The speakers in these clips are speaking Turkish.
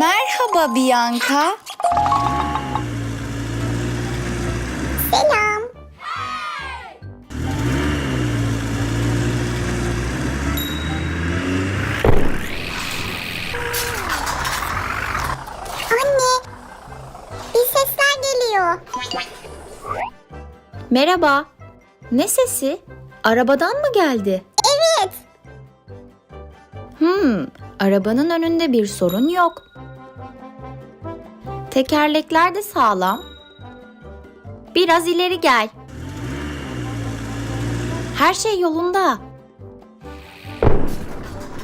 Merhaba Bianca. Selam. Anne, bir sesler geliyor. Merhaba. Ne sesi? Arabadan mı geldi? Evet, Hmm, arabanın önünde bir sorun yok. Tekerlekler de sağlam. Biraz ileri gel. Her şey yolunda.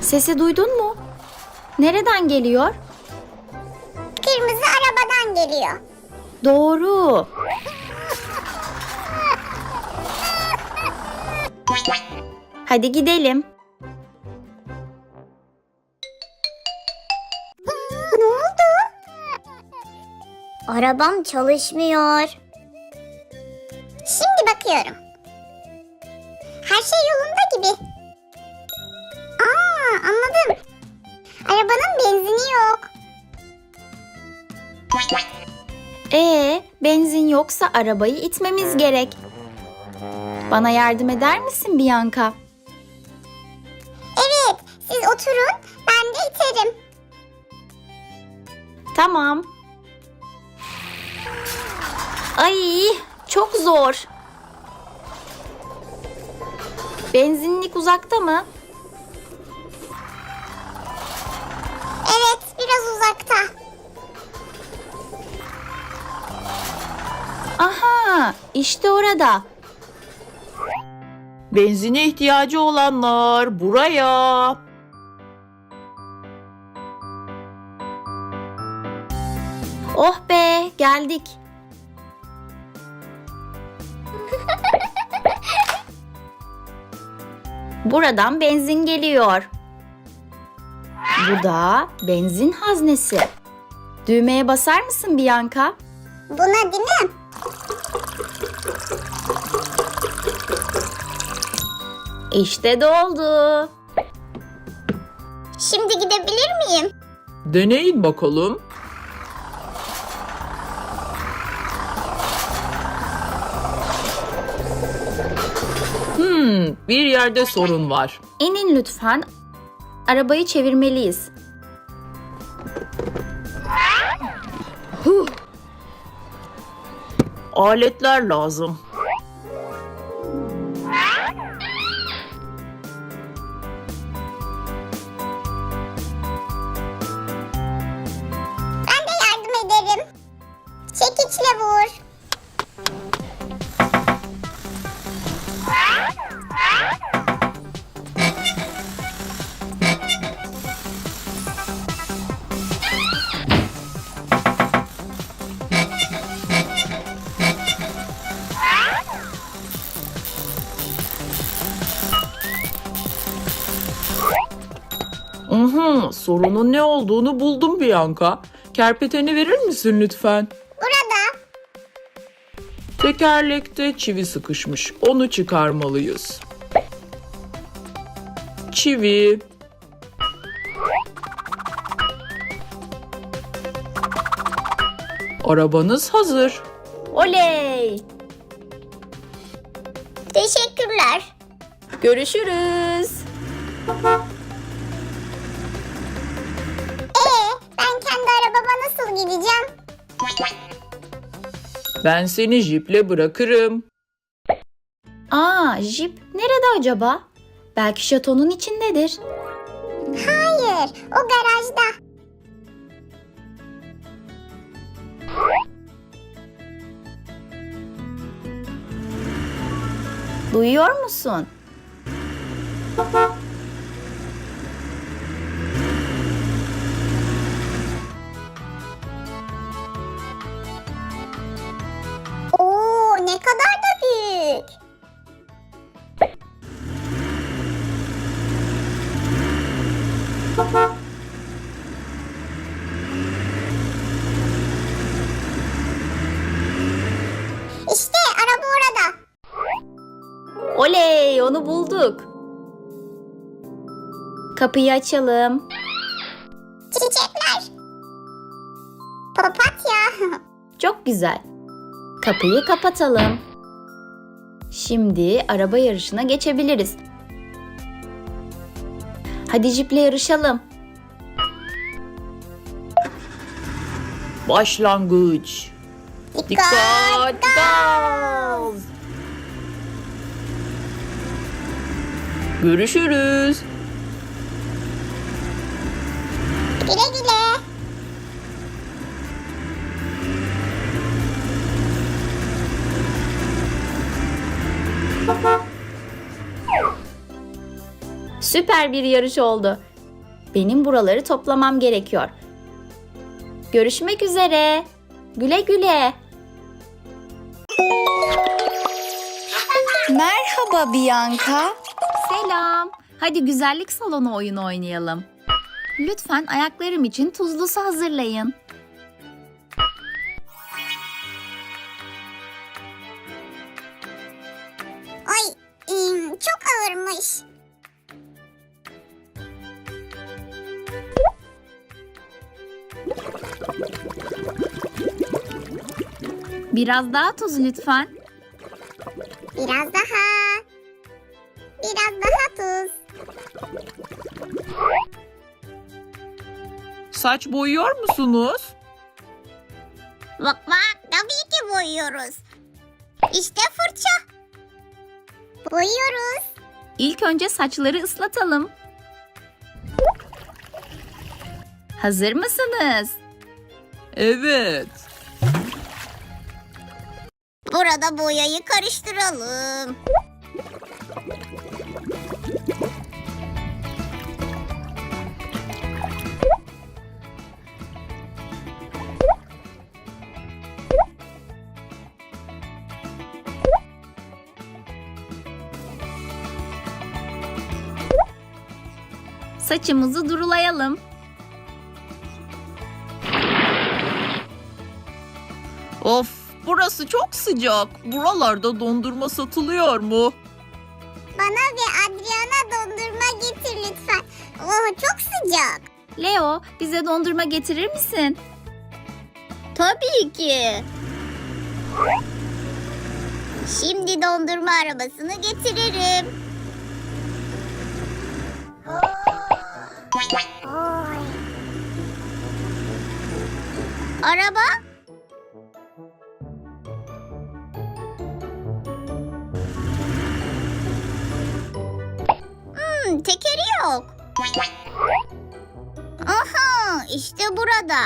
Sesi duydun mu? Nereden geliyor? kırmızı arabadan geliyor. Doğru. Hadi gidelim. Arabam çalışmıyor. Şimdi bakıyorum. Her şey yolunda gibi. Aa, anladım. Arabanın benzini yok. Ee, benzin yoksa arabayı itmemiz gerek. Bana yardım eder misin Bianca? Evet, siz oturun, ben de iterim. Tamam. Ay, çok zor. Benzinlik uzakta mı? Evet, biraz uzakta. Aha, işte orada. Benzine ihtiyacı olanlar buraya. Oh be, geldik. Buradan benzin geliyor. Bu da benzin haznesi. Düğmeye basar mısın Bianca? Buna değil mi? İşte doldu. Şimdi gidebilir miyim? Deneyin bakalım. Bir yerde sorun var. İnin lütfen. Arabayı çevirmeliyiz. Aletler lazım. Sorunun ne olduğunu buldum Bianca. Kerpeteni verir misin lütfen? Burada. Tekerlekte çivi sıkışmış. Onu çıkarmalıyız. Çivi. Arabanız hazır. Oley! Teşekkürler. Görüşürüz. Nasıl gideceğim? Ben seni jiple bırakırım. Aa, jip nerede acaba? Belki şatonun içindedir. Hayır, o garajda. Duyuyor musun? Oley, onu bulduk. Kapıyı açalım. Çiçekler. Papatya. Çok güzel. Kapıyı kapatalım. Şimdi araba yarışına geçebiliriz. Hadi jiple yarışalım. Başlangıç. Dikkat. Dikkat. Gaz. Görüşürüz. Güle güle. Süper bir yarış oldu. Benim buraları toplamam gerekiyor. Görüşmek üzere. Güle güle. Merhaba Bianca. Selam. Hadi güzellik salonu oyunu oynayalım. Lütfen ayaklarım için tuzlu su hazırlayın. Ay çok ağırmış. Biraz daha tuz lütfen. Biraz daha. Biraz daha tuz. Saç boyuyor musunuz? Bak bak tabii ki boyuyoruz. İşte fırça. Boyuyoruz. İlk önce saçları ıslatalım. Hazır mısınız? Evet. Burada boyayı karıştıralım. Saçımızı durulayalım. Of burası çok sıcak. Buralarda dondurma satılıyor mu? Bana ve Adriana dondurma getir lütfen. Oh çok sıcak. Leo, bize dondurma getirir misin? Tabii ki. Şimdi dondurma arabasını getiririm. Araba? Hmm, tekeri yok. Aha, işte burada.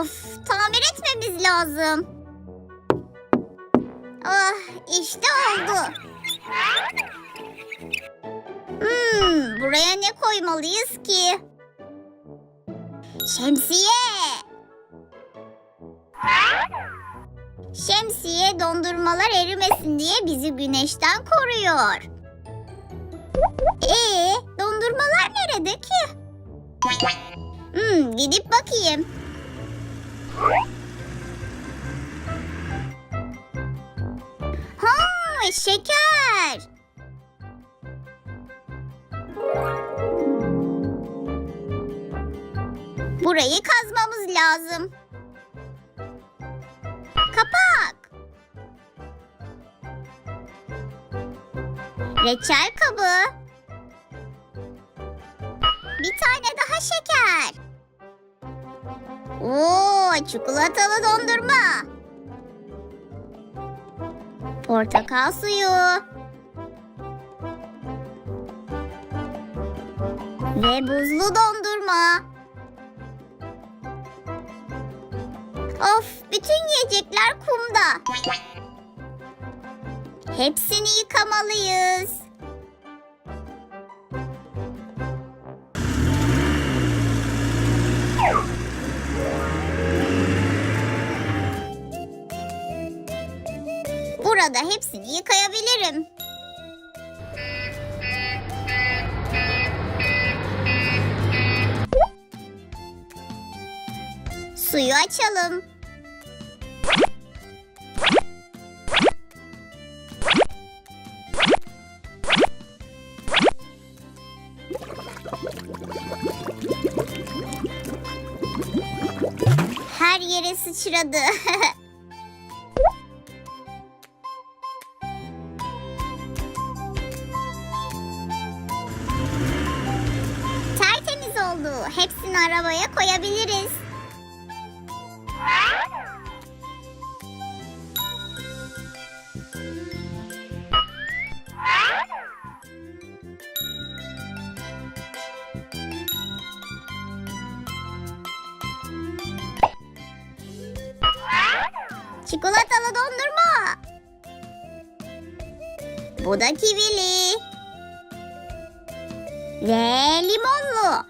Of, tamir etmemiz lazım. Ah, işte oldu. Hmm, buraya ne koymalıyız ki? Şemsiye. Şemsiye dondurmalar erimesin diye bizi güneşten koruyor. Ee, dondurmalar nerede ki? Hmm, gidip bakayım. Ha, şeker. Burayı kazmamız lazım. Kapak. Reçel kabı. Bir tane daha şeker. Oo, çikolatalı dondurma. Portakal suyu. Ve buzlu dondurma. Of, bütün yiyecekler kumda. Hepsini yıkamalıyız. Burada hepsini yıkayabilirim. Suyu açalım. Sıçradı. Tertemiz oldu. Hepsini arabaya koyabiliriz. Çikolatalı dondurma. Bu da kivili. Ve limonlu.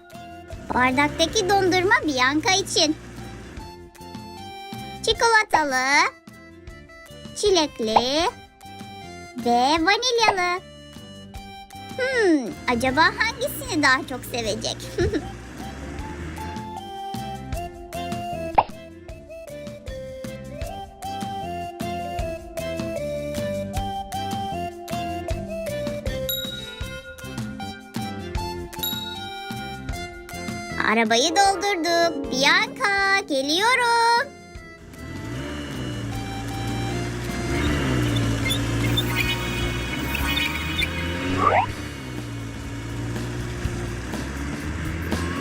Bardaktaki dondurma Bianca için. Çikolatalı, çilekli ve vanilyalı. Hmm, acaba hangisini daha çok sevecek? Arabayı doldurduk. Bianca geliyorum.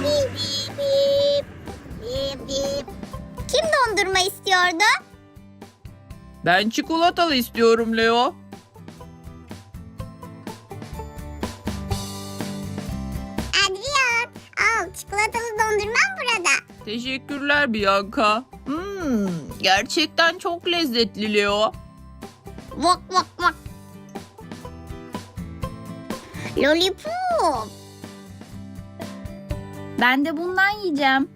Bip bip bip bip. Kim dondurma istiyordu? Ben çikolatalı istiyorum Leo. Teşekkürler Bianca. Hmm, gerçekten çok lezzetli Leo. Vak vak vak. Lollipop. Ben de bundan yiyeceğim.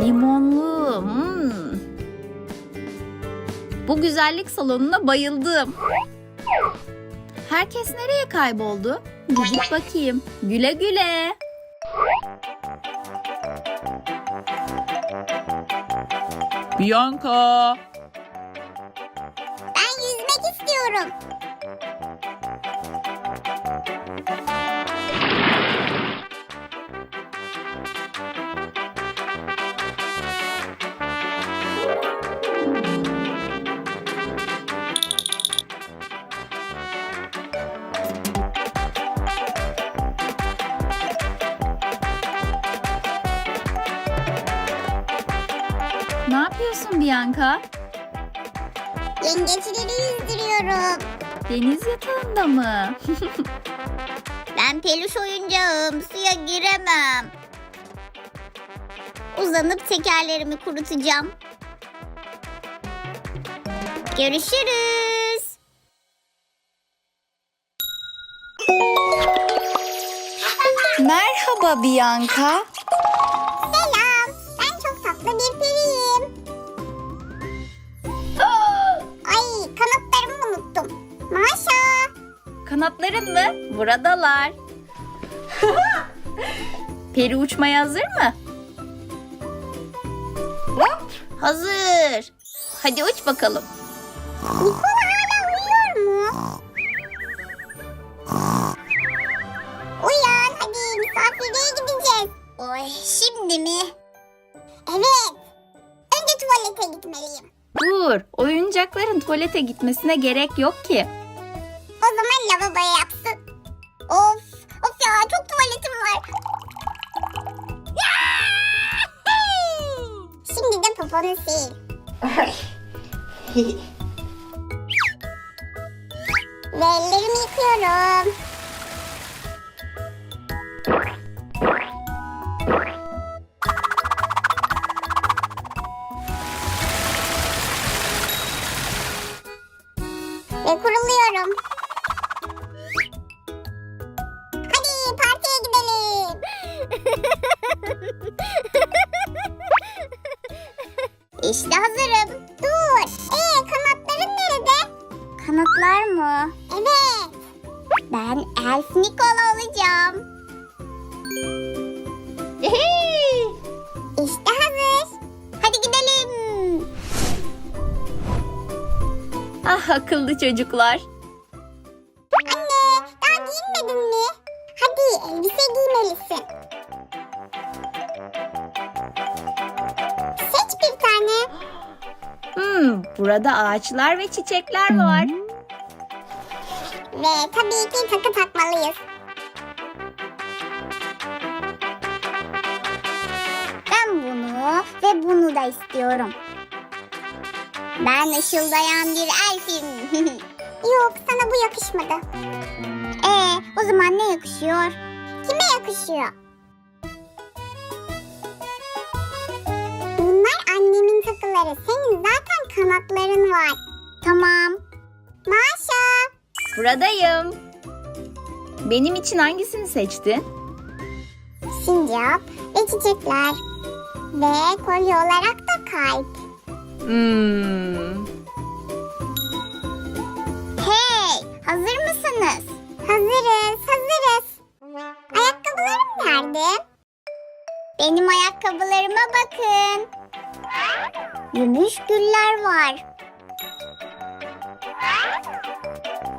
Limonlu. hmm. Bu güzellik salonuna bayıldım. Herkes nereye kayboldu? Gidip bakayım. Güle güle. Bianca. Yapıyorsun Bianca? Yengeçleri yüzdürüyorum. Deniz yatağında mı? Ben peluş oyuncağım. Suya giremem. Uzanıp tekerlerimi kurutacağım. Görüşürüz. Merhaba Bianca. Kanatların mı? Buradalar. Peri uçmaya hazır mı? Hazır. Hadi uç bakalım. Nikola hala uyuyor mu? Uyan hadi misafirliğe gideceğiz. Oy şimdi mi? Evet. Önce tuvalete gitmeliyim. Dur, oyuncakların tuvalete gitmesine gerek yok ki. Zaman lavaboya yapsın. Of of ya çok tuvaletim var. Şimdi de poponu sil. Ve ellerimi yıkıyorum. İşte hazırım. Dur. Ee kanatların nerede? Kanatlar mı? Evet. Ben Elf Nikola olacağım. işte hazır. Hadi gidelim. Ah akıllı çocuklar. Burada ağaçlar ve çiçekler var. Ve tabii ki takı takmalıyız. Ben bunu ve bunu da istiyorum. Ben ışıldayan bir elfim. Yok sana bu yakışmadı. Ee, o zaman ne yakışıyor? Kime yakışıyor? Bunlar annemin takıları. Senin zaten kanatların var. Tamam. Maşa. Buradayım. Benim için hangisini seçtin? sincap ve çiçekler. Ve kolye olarak da kalp. Hmm. Hey, hazır mısınız? Hazırız, hazırız. Ayakkabılarım nerede? Benim ayakkabılarıma bakın. Gümüş güller var.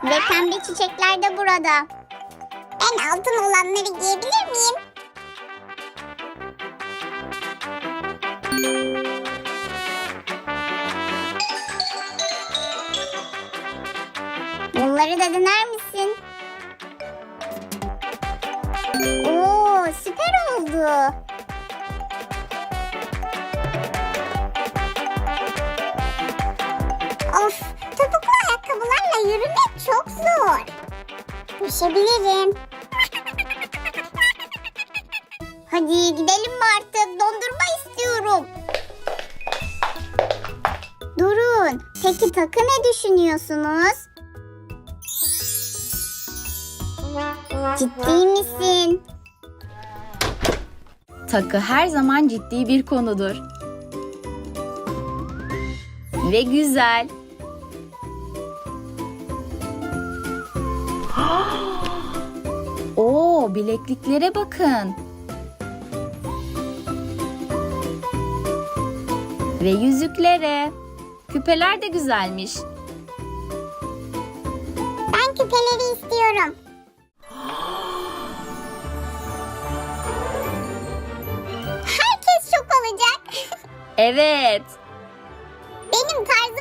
Ve pembe çiçekler de burada. Ben altın olanları giyebilir miyim? Bunları da dener Düşebilirim. Hadi gidelim mi? Dondurma istiyorum. Durun. Peki takı ne düşünüyorsunuz? Ciddi misin? Takı her zaman ciddi bir konudur. Ve güzel. Oo, bilekliklere bakın. Ve yüzüklere. Küpeler de güzelmiş. Ben küpeleri istiyorum. Herkes şok olacak. Evet. Benim tarzımı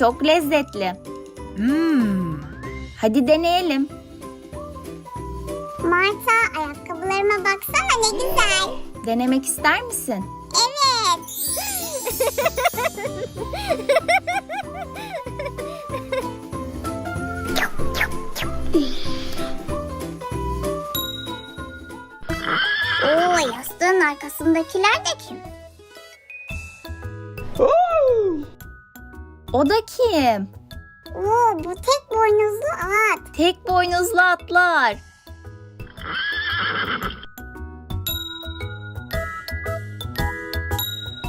çok lezzetli. Hmm. Hadi deneyelim. Marta ayakkabılarıma baksana ne güzel. Denemek ister misin? Evet. Oo, yastığın arkasındakiler de kim? O da kim? Oo, bu tek boynuzlu at. Tek boynuzlu atlar.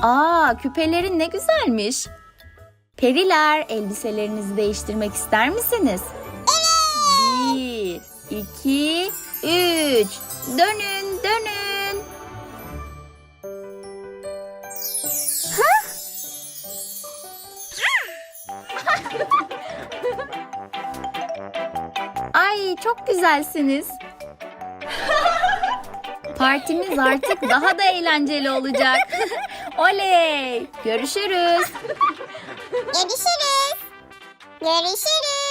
Aa, küpelerin ne güzelmiş. Periler, elbiselerinizi değiştirmek ister misiniz? Bir, iki, üç. Dönün. Ay çok güzelsiniz. Partimiz artık daha da eğlenceli olacak. Oley! Görüşürüz. Görüşürüz. Görüşürüz.